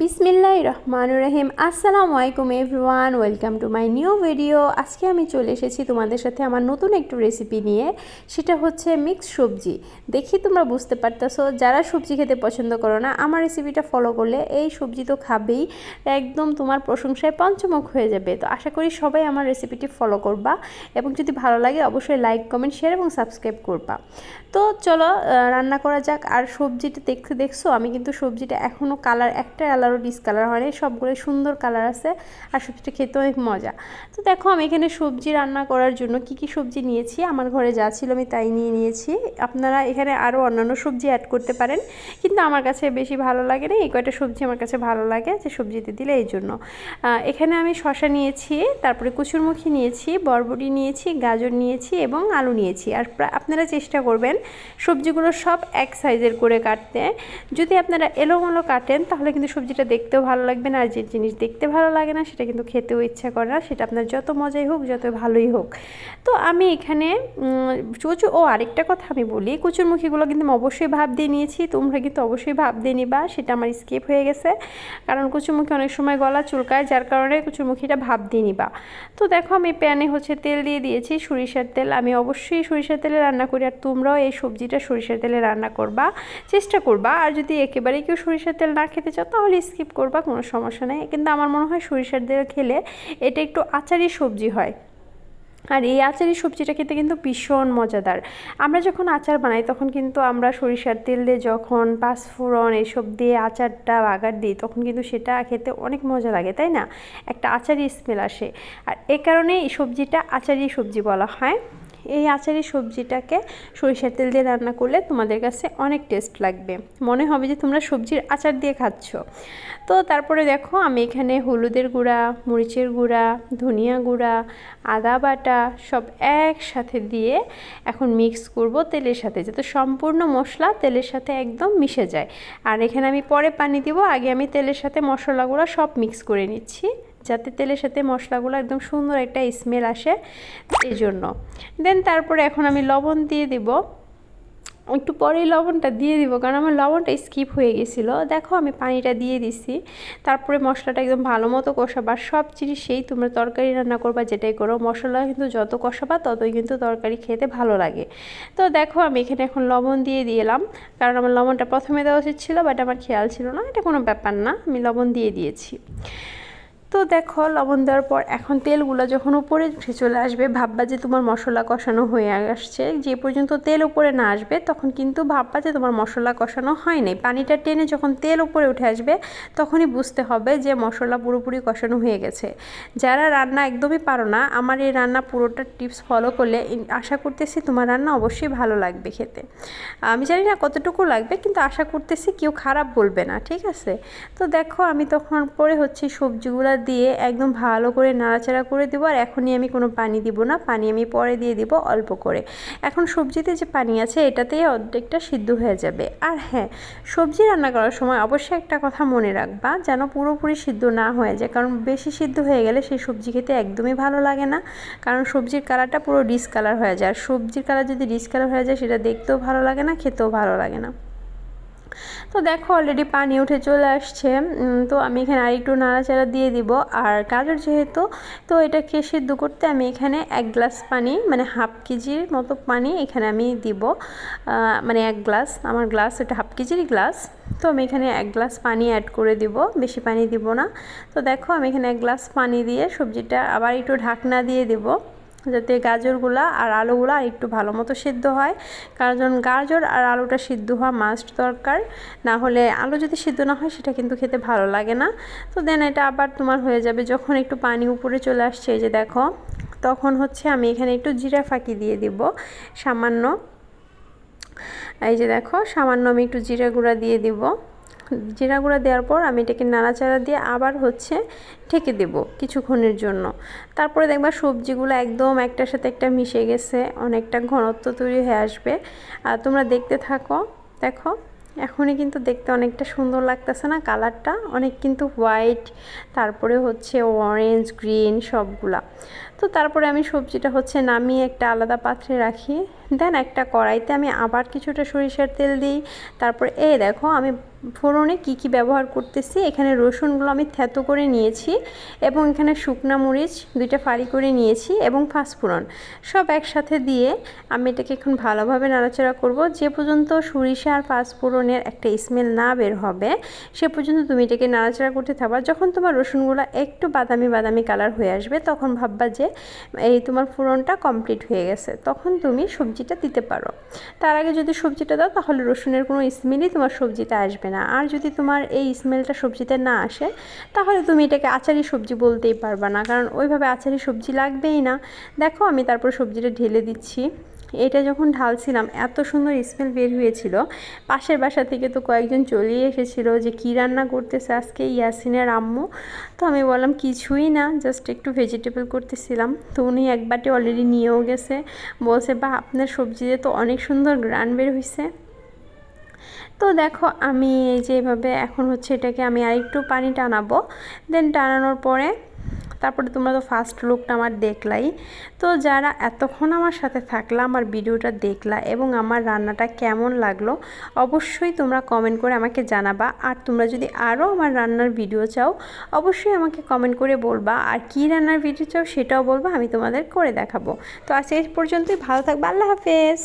বিসমিল্লাহ রহমান রহিম। আসসালামু আলাইকুম everyone, welcome to my new video. আজকে আমি চলে এসেছি তোমাদের সাথে আমার নতুন একটু রেসিপি নিয়ে, সেটা হচ্ছে মিক্স সবজি। দেখি তোমরা বুঝতে পারতেছো, যারা সবজি খেতে পছন্দ করো না, আমার রেসিপিটা ফলো করলে এই সবজি তো খাবেই, একদম তোমার প্রশংসায় পঞ্চমুখ হয়ে যাবে। তো আশা করি সবাই আমার রেসিপিটি ফলো করবা এবং যদি ভালো লাগে, অবশ্যই লাইক কমেন্ট শেয়ার এবং সাবস্ক্রাইব করবা। তো চলো রান্না করা যাক। আর সবজিটা দেখতে দেখছ, আমি কিন্তু সবজিটা এখনও কালার একটা কালারও ডিসকালার হয় হয়নি সবগুলো সুন্দর কালার আছে আর সবজিটা খেতে অনেক মজা। তো দেখো আমি এখানে সবজি রান্না করার জন্য কি কি সবজি নিয়েছি, আমার ঘরে যা ছিল আমি তাই নিয়ে নিয়েছি। আপনারা এখানে আরও অন্যান্য সবজি অ্যাড করতে পারেন, কিন্তু আমার কাছে বেশি ভালো লাগে না, এই কয়টা সবজি আমার কাছে ভালো লাগে যে সবজিতে দিলে এই জন্য। এখানে আমি শশা নিয়েছি, তারপরে কুচুরমুখী নিয়েছি, বরবটি নিয়েছি, গাজর নিয়েছি এবং আলু নিয়েছি। আর আপনারা চেষ্টা করবেন সবজিগুলো সব এক সাইজের করে কাটতে। যদি আপনারা এলোমেলো কাটেন তাহলে কিন্তু সবজিটা দেখতেও ভালো লাগবে না, আর যে জিনিস দেখতে ভালো লাগে না, সেটা কিন্তু খেতেও ইচ্ছা করে না, সেটা আপনার যত মজাই হোক, যত ভালোই হোক। তো আমি এখানে কচু, ও আরেকটা কথা আমি বলি, কচুরমুখীগুলো কিন্তু আমি অবশ্যই ভাব দিয়ে নিয়েছি, তোমরা কিন্তু অবশ্যই ভাব দিয়ে নিবা, সেটা আমার স্কেপ হয়ে গেছে। কারণ কচুরমুখী অনেক সময় গলা চুলকায়, যার কারণে কচুরমুখীটা ভাব দিয়ে নিবা। তো দেখো আমি প্যানে হচ্ছে তেল দিয়ে দিয়েছি সরিষার তেল, আমি অবশ্যই সরিষার তেলে রান্না করি, আর তোমরাও এই সবজিটা সরিষার তেলে রান্না করবা, চেষ্টা করবা, আর যদি একেবারেই কেউ সরিষার তেল না খেতে চাও, তাহলে স্কিপ করবা, কোনো সমস্যা নেই। কিন্তু আমার মনে হয় সরিষার তেল খেলে এটা একটু আচারি সবজি হয়। আর এই আচারি সবজিটা খেতে কিন্তু ভীষণ মজাদার। আমরা যখন আচার বানাই, তখন কিন্তু আমরা সরিষার তেল দিয়ে যখন পাঁচফোড়ন এইসব দিয়ে আচারটা বাগার দিই, তখন কিন্তু সেটা খেতে অনেক মজা লাগে, তাই না? একটা আচারি স্মেল আসে। আর এ কারণে এই সবজিটা আচারি সবজি বলা হয়। এই আচারি সবজিটাকে সরিষার তেল দিয়ে রান্না করলে তোমাদের কাছে অনেক টেস্ট লাগবে। মনে হবে যে তোমরা সবজির আচার দিয়ে খাচ্ছ। তো তারপরে দেখো আমি এখানে হলুদের গুঁড়া, মরিচের গুঁড়া, ধনিয়া গুঁড়া, আদা বাটা সব একসাথে দিয়ে এখন মিক্স করব তেলের সাথে যাতে সম্পূর্ণ মশলা তেলের সাথে একদম মিশে যায়। আর এখানে আমি পরে পানি দিব, আগে আমি তেলের সাথে মশলাগুলো সব মিক্স করে নিচ্ছি। যাতে তেলের সাথে মশলাগুলো একদম সুন্দর একটা স্মেল আসে এই জন্য দেন তারপরে এখন আমি লবণ দিয়ে দিব। একটু পরেই লবণটা দিয়ে দিব, কারণ আমার লবণটা স্কিপ হয়ে গেছিল। দেখো আমি পানিটা দিয়ে দিছি। তারপরে মশলাটা একদম ভালো মতো কষাবা। সব জিনিস সেই তোমরা তরকারি রান্না করবা, যেটাই করো। মশলা কিন্তু যত কষাবা, ততই কিন্তু তরকারি খেতে ভালো লাগে। তো দেখো আমি এখানে এখন লবণ দিয়ে দিলাম। কারণ আমার লবণটা প্রথমে দেওয়া উচিত ছিল বাট আমার খেয়াল ছিল না। এটা কোনো ব্যাপার না। আমি লবণ দিয়ে দিয়েছি। তো দেখো, লবণ দেওয়ার পর এখন তেলগুলো যখন উপরে উঠে চলে আসবে, ভাববা যে তোমার মশলা কষানো হয়ে আসছে। যে পর্যন্ত তেল উপরে না আসবে, তখন কিন্তু ভাববা যে তোমার মশলা কষানো হয় নাই। পানিটা টেনে যখন তেল উপরে উঠে আসবে, তখনই বুঝতে হবে যে মশলা পুরোপুরি কষানো হয়ে গেছে। যারা রান্না একদমই পারো না, আমার এই রান্না পুরোটা টিপস ফলো করলে আশা করতেছি তোমার রান্না অবশ্যই ভালো লাগবে খেতে। আমি জানি না কতটুকু লাগবে, কিন্তু আশা করতেছি কেউ খারাপ বলবে না, ঠিক আছে? তো দেখো, আমি তখন পরে হচ্ছে সবজিগুলো দিয়ে একদম ভালো করে নাড়াচাড়া করে দেবো আর এখনই আমি কোনো পানি দিব না, পানি আমি পরে দিয়ে দিব অল্প করে। এখন সবজিতে যে পানি আছে এটাতেই অর্ধেকটা সিদ্ধ হয়ে যাবে। আর হ্যাঁ সবজি রান্না করার সময় অবশ্যই একটা কথা মনে রাখবা, যেন পুরোপুরি সিদ্ধ না হয়ে যায়। কারণ বেশি সিদ্ধ হয়ে গেলে সেই সবজি খেতে একদমই ভালো লাগে না। কারণ সবজির কালারটা পুরো ডিসকালার হয়ে যায়। আর সবজির কালার যদি ডিসকালার হয়ে যায়, সেটা দেখতেও ভালো লাগে না, খেতেও ভালো লাগে না। তো দেখো অলরেডি পানি উঠে চলে আসছে তো আমি এখানে আরেকটু নাড়াচাড়া দিয়ে দিব। আর গাজর যেহেতু, তো এটাকে সিদ্ধ করতে আমি এখানে এক গ্লাস পানি মানে হাফ কেজির মতো পানি এখানে আমি দিব। মানে এক গ্লাস, আমার গ্লাস এটা হাফ কেজির গ্লাস, তো আমি এখানে এক গ্লাস পানি অ্যাড করে দিব, বেশি পানি দিব না। তো দেখো আমি এখানে এক গ্লাস পানি দিয়ে সবজিটা আবার একটু ঢাকনা দিয়ে দেবো। যাতে গাজরগুলা আর আলুগুলা একটু ভালো মতো সিদ্ধ হয়। কারণ গাজর আর আলুটা সিদ্ধ হওয়া মাস্ট দরকার, না হলে আলু যদি সিদ্ধ না হয় সেটা কিন্তু খেতে ভালো লাগে না। তো দেন এটা আবার তোমার হয়ে যাবে যখন একটু পানি উপরে চলে আসছে, এই যে দেখো, তখন হচ্ছে আমি এখানে একটু জিরা ফাঁকি দিয়ে দিব, সামান্য। এই যে দেখো, সামান্য আমি একটু জিরা গুঁড়া দিয়ে দিব। জিরা গুঁড়া দেওয়ার পর আমি এটাকে নাড়াচাড়া দিয়ে আবার হচ্ছে ঠেকে দেব কিছুক্ষণের জন্য। তারপরে দেখবা সবজিগুলো একদম একটার সাথে একটা মিশে গেছে, অনেকটা ঘনত্ব তৈরি হয়ে আসবে। আর তোমরা দেখতে থাকো, দেখো, এখনই কিন্তু দেখতে অনেকটা সুন্দর লাগতেছে না কালারটা? অনেক কিন্তু হোয়াইট, তারপরে হচ্ছে অরেঞ্জ, গ্রিন সবগুলা। তো তারপরে আমি সবজিটা হচ্ছে নামিয়ে একটা আলাদা পাত্রে রাখি। দেন একটা কড়াইতে আমি আবার কিছুটা সরিষার তেল দিই। তারপর এই দেখো আমি ফোড়নে কি কি ব্যবহার করতেছি, এখানে রসুনগুলো আমি থ্যাতো করে নিয়েছি এবং এখানে শুকনা মরিচ দুইটা ফাড়ি করে নিয়েছি এবং ফাঁসফোড়ন সব একসাথে দিয়ে আমি এটাকে এখন ভালোভাবে নাড়াচাড়া করব। যে পর্যন্ত সরিষা আর পাঁচফোড়নের একটা স্মেল না বের হবে, সে পর্যন্ত তুমি এটাকে নাড়াচাড়া করতে থাকবা। যখন তোমার রসুনগুলো একটু বাদামি বাদামি কালার হয়ে আসবে, তখন ভাববা যে এই তোমার ফোড়নটা কমপ্লিট হয়ে গেছে। তখন তুমি সবজিটা দিতে পারো। তার আগে যদি সবজিটা দাও, তাহলে রসুনের কোনো স্মেলই তোমার সবজিতে আসবে আর যদি তোমার এই স্মেলটা সবজিতে না আসে, তাহলে তুমি এটাকে আচারি সবজি বলতেই পারবা না। কারণ ওইভাবে আচারি সবজি লাগবেই না। দেখো আমি তারপর সবজিটা ঢেলে দিচ্ছি। এটা যখন ঢালছিলাম, এত সুন্দর স্মেল বের হয়েছিল। পাশের বাসা থেকে তো কয়েকজন চলেই এসেছিল যে, কী রান্না করতেছে আজকে ইয়াসিনের আম্মু? তো আমি বললাম, কিছুই না জাস্ট একটু ভেজিটেবল করতেছিলাম। তো উনি একবারটি অলরেডি নিয়েও গেছে। বলছে বা আপনার সবজিতে তো অনেক সুন্দর গ্রান বের হয়েছে তো দেখো আমি এই যে এভাবে এখন হচ্ছে এটাকে আমি আরেকটু পানি টানাবো। দেন টানানোর পরে তারপরে তোমরা তো ফার্স্ট লুকটা আমার দেখলাই। তো যারা এতক্ষণ আমার সাথে থাকলা, আমার ভিডিওটা দেখলা এবং আমার রান্নাটা কেমন লাগল, অবশ্যই তোমরা কমেন্ট করে আমাকে জানাবা। আর তোমরা যদি আরও আমার রান্নার ভিডিও চাও, অবশ্যই আমাকে কমেন্ট করে বলবা। আর কী রান্নার ভিডিও চাও সেটাও বলবা, আমি তোমাদের করে দেখাবো। তো আজকে এই পর্যন্তই, ভালো থাকবে, আল্লাহ হাফেজ।